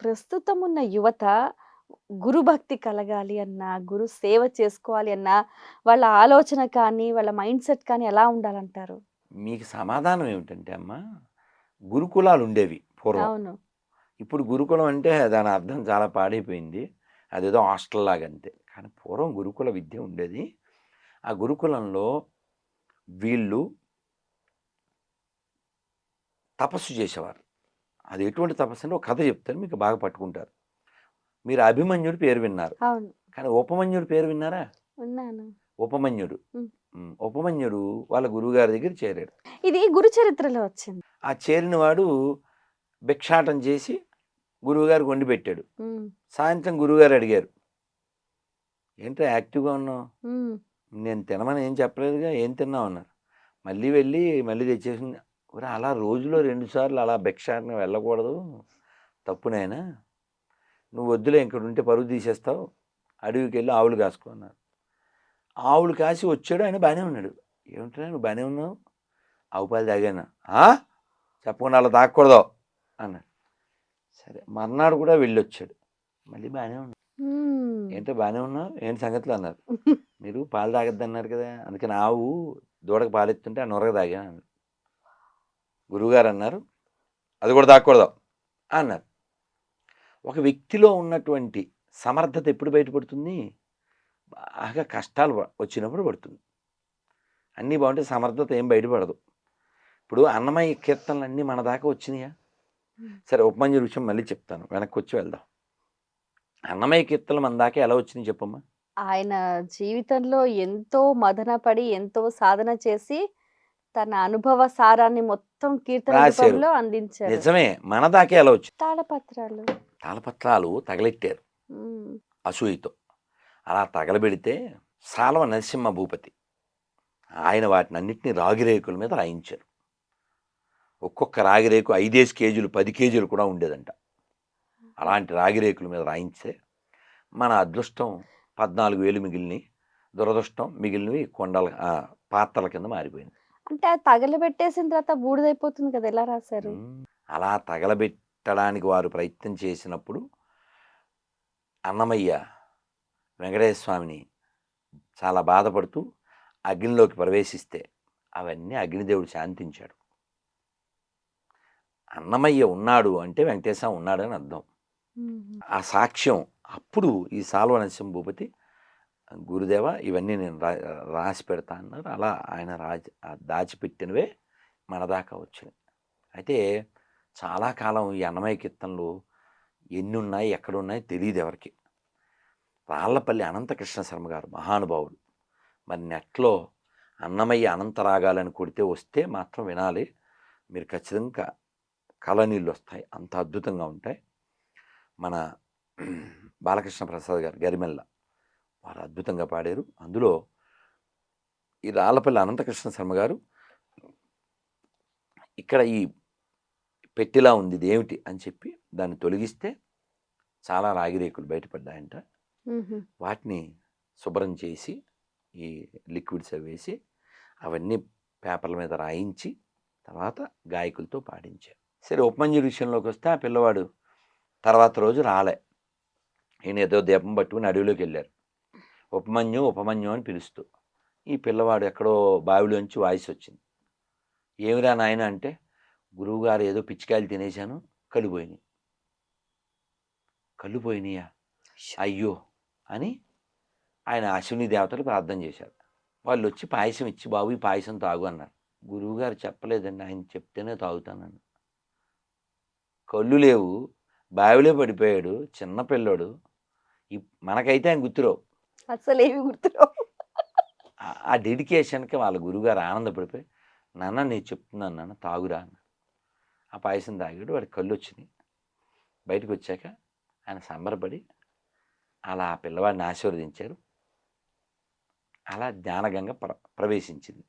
ప్రస్తుతం ఉన్న యువత గురుభక్తి కలగాలి అన్నా, గురు సేవ చేసుకోవాలి అన్నా, వాళ్ళ ఆలోచన కానీ, వాళ్ళ మైండ్‌సెట్ కానీ ఎలా ఉండాలంటారు? మీకు సమాధానం ఏమిటంటే అమ్మా, గురుకులాలు ఉండేవి పూర్వం. అవును. ఇప్పుడు గురుకులం అంటే దాని అర్థం చాలా పాడైపోయింది. అదేదో హాస్టల్ లాగా అంతే. కానీ పూర్వం గురుకుల విద్య ఉండేది. ఆ గురుకులంలో వీళ్ళు తపస్సు చేసేవారు. అది ఎటువంటి తపస్సు అంటే ఒక కథ చెప్తాను మీకు బాగా పట్టుకుంటారు. మీరు అభిమన్యుడి పేరు విన్నారు. కానీ ఉపమన్యుడి పేరు విన్నారా? ఉపమన్యుడు. ఉపమన్యుడు వాళ్ళ గురువుగారి దగ్గర చేరాడు. ఇది గురు చరిత్రలో వచ్చింది. ఆ చేరిన వాడు భిక్షాటన చేసి గురువుగారికి వండి పెట్టాడు. సాయంత్రం గురువుగారు అడిగారు. ఏంట్రా యాక్టివ్‌గా ఉన్నావు? నేను తినమని ఏం చెప్పలేదుగా. ఏం తిన్నావు అన్నారు. మళ్ళీ వెళ్ళి మళ్ళీ తెచ్చేసి ఒరేయ్! అలా రోజులో 2 సార్లు అలా భిక్షాటన వెళ్ళకూడదు. తప్పు నాయనా. నువ్వు వద్దులే ఇక్కడుంటే పరువు తీసేస్తావు. అడవికెళ్ళి ఆవులు కాసుకో అన్నారు. ఆవులు కాసి వచ్చాడు. ఆయన బానే ఉన్నాడు. ఏమిట్రా నువ్వు బానే ఉన్నావు? ఆవు పాలు తాగాను. చెప్పకుండా అలా తాగకూడదు అన్నాడు. సరే మర్నాడు కూడా వెళ్ళొచ్చాడు. మళ్ళీ బానే ఉన్నాడు. ఏంటే బానే ఉన్నావు? ఏంటి సంగతులు అన్నారు. మీరు పాలు తాగొద్దన్నారు కదా! అందుకని ఆవు దూడకు పాలిస్తుంటే ఆ నురగ తాగాను అన్నాడు. గురువుగారు అన్నారు. అది కూడా తాగకూడదు అన్నారు. ఒక వ్యక్తిలో ఉన్నటువంటి సమర్థత ఎప్పుడు బయటపడుతుంది? బాగా కష్టాలు వచ్చినప్పుడు పడుతుంది. అన్నీ బాగుంటే సమర్థత ఏం బయటపడదు. ఇప్పుడు అన్నమయ్య కీర్తనలన్నీ మన దాకా వచ్చినాయా? సరే ఉపమన్యు విషయం మళ్ళీ చెప్తాను. వెనక్కొచ్చి వెళ్దాం. అన్నమయ్య కీర్తనలు మన దాకా ఎలా వచ్చినాయి చెప్పమ్మా? ఆయన జీవితంలో ఎంతో మదన పడి, ఎంతో సాధన చేసి, తన అనుభవ సారాన్ని మొత్తం కీర్తన. రూపంలో అందించారు. నిజమే. మన దాకా ఎలా వచ్చింది? తాళపత్రాలు. తాళపత్రాలు తగలెట్టారు. అసూయతో. అలా తగలబెడితే సాలవ నరసింహ భూపతి ఆయన వాటినన్నిటిని రాగిరేకుల మీద రాయించారు. ఒక్కొక్క రాగిరేకు 5 కేజీలు, 10 కేజీలు కూడా ఉండేదంట. అలాంటి రాగిరేకుల మీద రాయించే మన అదృష్టం 14,000 మిగిలినయి. దురదృష్టం మిగిలినవి కొండల పాత్రల కింద మారిపోయింది. అంటే అది తగలబెట్టేసిన తర్వాత బూడిదైపోతుంది కదా! ఎలా రాశారు? అలా తగలబెట్టడానికి వారు ప్రయత్నం చేసినప్పుడు అన్నమయ్య వెంకటేశ్వర స్వామిని చాలా బాధపడుతూ అగ్నిలోకి ప్రవేశిస్తే అవన్నీ అగ్నిదేవుడు శాంతించాడు. అన్నమయ్య ఉన్నాడు అంటే వెంకటేశ్వర ఉన్నాడని అర్థం. ఆ సాక్ష్యం అప్పుడు ఈ సాల్వ నరసింహ భూపతి గురుదేవ ఇవన్నీ నేను రా రాసి పెడతా అన్నారు. అలా ఆయన రాసి దాచిపెట్టినవే మన దాకా వచ్చినాయి. అయితే చాలా కాలం ఈ అన్నమయ్య కీర్తనలు ఎన్ని ఉన్నాయి ఎక్కడున్నాయి తెలియదు ఎవరికి రాళ్ళపల్లి అనంతకృష్ణ శర్మ గారు మహానుభావుడు. మరి నెట్‌లో అన్నమయ్య అనంత రాగాలని కొడితే వస్తే మాత్రం వినాలి. మీరు ఖచ్చితంగా కళ్ళనీళ్ళొస్తాయి. అంత అద్భుతంగా ఉంటాయి. మన బాలకృష్ణ ప్రసాద్ గారు గరిమెల్ల వారు అద్భుతంగా పాడారు. అందులో ఈ రాళ్ళపల్లి అనంతకృష్ణ శర్మ గారు ఇక్కడ ఈ పెట్టెలా ఉంది ఇదేమిటి అని చెప్పి దాన్ని తొలగిస్తే చాలా రాగిరేకులు బయటపడ్డాయంట. వాటిని శుభ్రం చేసి ఈ లిక్విడ్స్ అవి వేసి అవన్నీ పేపర్ల మీద రాయించి తర్వాత గాయకులతో పాడించారు. సరే ఉపమన్యుడి విషయంలోకి వస్తే ఆ పిల్లవాడు తర్వాత రోజు రాలే. ఈయన ఏదో దీపం పట్టుకుని అడవిలోకి వెళ్ళారు. ఉపమన్యు, ఉపమన్యు అని పిలుస్తూ. ఈ పిల్లవాడు ఎక్కడో బావిలోంచి వాయిస్ వచ్చింది. ఏమిరా నాయనా అంటే గురువుగారు ఏదో పిచ్చికాయలు తినేశాను కళ్ళు పోయినాయి. కళ్ళు పోయినాయా? అయ్యో! అని ఆయన అశ్విని దేవతలు ప్రార్థన చేశారు. వాళ్ళొచ్చి పాయసం ఇచ్చి బాబు ఈ పాయసం తాగు అన్నారు. గురువుగారు చెప్పలేదండి. ఆయన చెప్తేనే తాగుతానన్నా. కళ్ళు లేవు. బావిలో పడిపోయాడు. చిన్న పిల్లోడు. ఈ మనకైతే ఆయన గుర్తురావు. అసలేమి గుర్తురావు. ఆ ఆ డెడికేషన్‌కి వాళ్ళ గురువుగారు ఆనందపడిపోయి నాన్న నేను చెప్తున్నాను నాన్న తాగురా అన్నారు. ఆ పాయసం తాగాడు. వాడికి కళ్ళొచ్చినాయి. బయటకొచ్చాక ఆయన సంబరపడి అలా ఆ పిల్లవాడిని ఆశీర్వదించారు. అలా జ్ఞానగంగ ప్ర ప్రవేశించింది.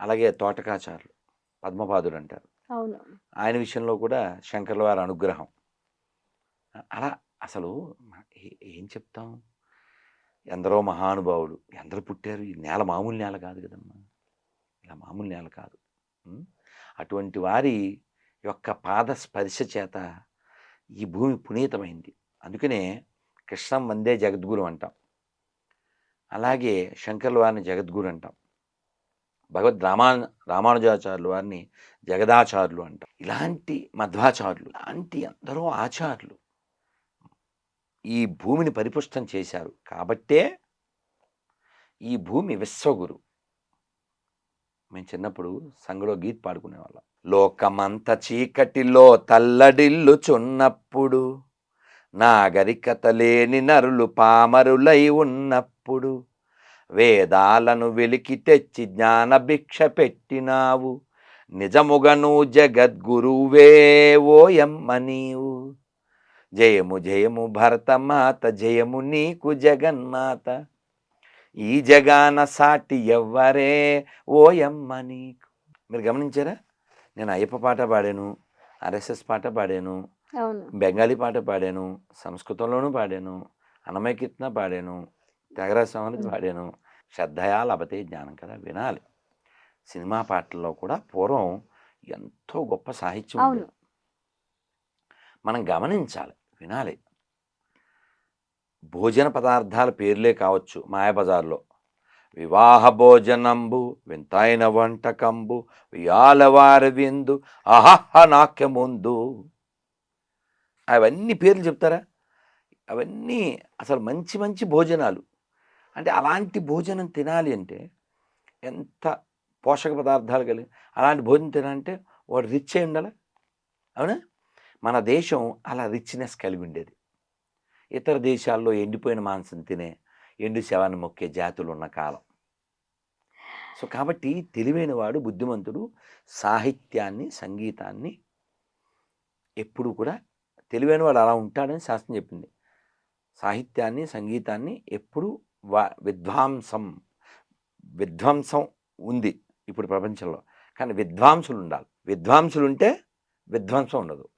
అలాగే తోటకాచార్యులు పద్మపాదుడు అంటారు. అవును. ఆయన విషయంలో కూడా శంకరుల వారి అనుగ్రహం. అలా అసలు ఏ ఏం చెప్తాం? ఎందరో మహానుభావులు ఎందరు పుట్టారు. ఈ నేల మామూలు నేల కాదు కదమ్మా! ఇలా మామూలు నేల కాదు. అటువంటి వారి యొక్క పాద స్పర్శ చేత ఈ భూమి పునీతమైంది అందుకనే కృష్ణం వందే జగద్గురు అంటాం అలాగే శంకర్ల వారిని జగద్గురు అంటాం భగవద్ రామా రామానుజాచార్యులు వారిని జగదాచారులు అంటాం ఇలాంటి మధ్వాచారులు ఇలాంటి ఎందరో ఆచార్యులు ఈ భూమిని పరిపుష్టం చేశారు. కాబట్టే ఈ భూమి విశ్వగురు. మేము చిన్నప్పుడు సంఘలో గీత్ పాడుకునేవాళ్ళం. లోకమంత చీకటిలో తల్లడిల్లుచున్నప్పుడు నాగరికత లేని నరులు పామరులై ఉన్నప్పుడు వేదాలను వెలికి తెచ్చి జ్ఞాన భిక్ష పెట్టినావు. నిజముగను జగద్గురువే ఓయమ్మ నీవు. జయము జయము భరతమాత జయము నీకు జగన్మాత ఈ జగాన సాటి ఎవ్వరే ఓయమ్మ నీకు. మీరు గమనించారా? నేను అయ్యప్ప పాట పాడాను ఆర్ఎస్ఎస్ పాట పాడాను బెంగాలీ పాట పాడాను సంస్కృతంలోనూ పాడాను అన్నమయ కీర్తన పాడాను త్యాగరాజ స్వామిని పాడాను. శ్రద్ధయా లభతే జ్ఞానం కదా వినాలి. సినిమా పాటల్లో కూడా పూర్వం ఎంతో గొప్ప సాహిత్యం. మనం గమనించాలి వినాలి. భోజన పదార్థాల పేర్లే కావచ్చు మాయాబజార్లో. వివాహ భోజనంబు వింతైన వంటకంబు వియాలవారి విందు అహహ నాక్యముందు. అవన్నీ పేర్లు చెప్తారా? అవన్నీ అసలు మంచి మంచి భోజనాలు. అంటే అలాంటి భోజనం తినాలి అంటే ఎంత పోషక పదార్థాలు కలిగి అలాంటి భోజనం తినాలంటే వాడు రిచ్ అయి ఉండాలి? అవునా? మన దేశం అలా రిచ్నెస్ కలిగి ఉండేది. ఇతర దేశాల్లో ఎండిపోయిన మాంసం తినే ఎండు శవాన్ని మొక్కే జాతులు ఉన్న కాలం. సో కాబట్టి తెలివైన వాడు బుద్ధిమంతుడు సాహిత్యాన్ని సంగీతాన్ని ఎప్పుడు కూడా తెలివైన వాడు అలా ఉంటాడని శాస్త్రం చెప్పింది. సాహిత్యాన్ని సంగీతాన్ని ఎప్పుడు వా విద్వాంసం విధ్వంసం ఉంది ఇప్పుడు ప్రపంచంలో. కానీ విద్వాంసులు ఉండాలి. విద్వాంసులు ఉంటే విధ్వంసం ఉండదు.